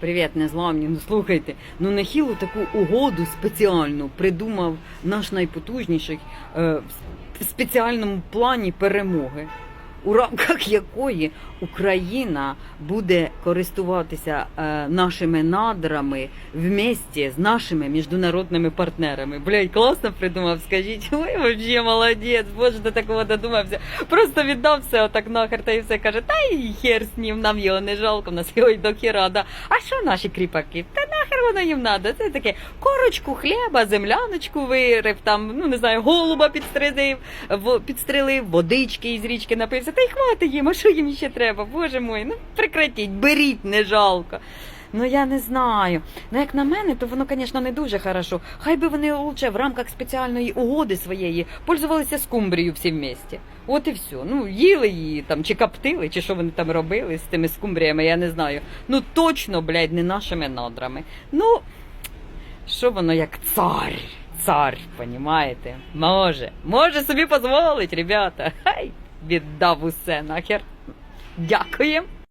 Привіт, незламні. Ну слухайте, ну нехилу таку угоду спеціальну придумав наш найпотужніший е, в спеціальному плані перемоги, у рамках якої Україна буде користуватися е, нашими надрами вместе з нашими міжнародними партнерами. Блять, класно придумав. Скажіть, ой, вообще молодець, боже, до такого додумався. Просто віддав все отак нахер та і все каже, та й хер з ним, нам його не жалко, в нас його й до хіра, да. А що наші кріпаки? Воно їм треба? Це таке корочку хліба, земляночку вирив, там, ну не знаю, голуба підстрелив, підстрелив, водички із річки напився. Та й хватить їм, а що їм ще треба? Боже мой, ну прекратіть, беріть, не жалко. Ну я не знаю. Ну як на мене, то воно, звісно, не дуже хорошо. Хай би вони лучше в рамках спеціальної угоди своєї пользувалися скумбрією всі вместе. От і все. Ну, їли її там, чи коптили, чи що вони там робили з тими скумбріями, я не знаю. Ну точно, блядь, не нашими надрами. Ну, що воно як цар. Цар, понімаєте? Може, може собі дозволить, ребята. Хай віддав усе нахер. Дякуємо.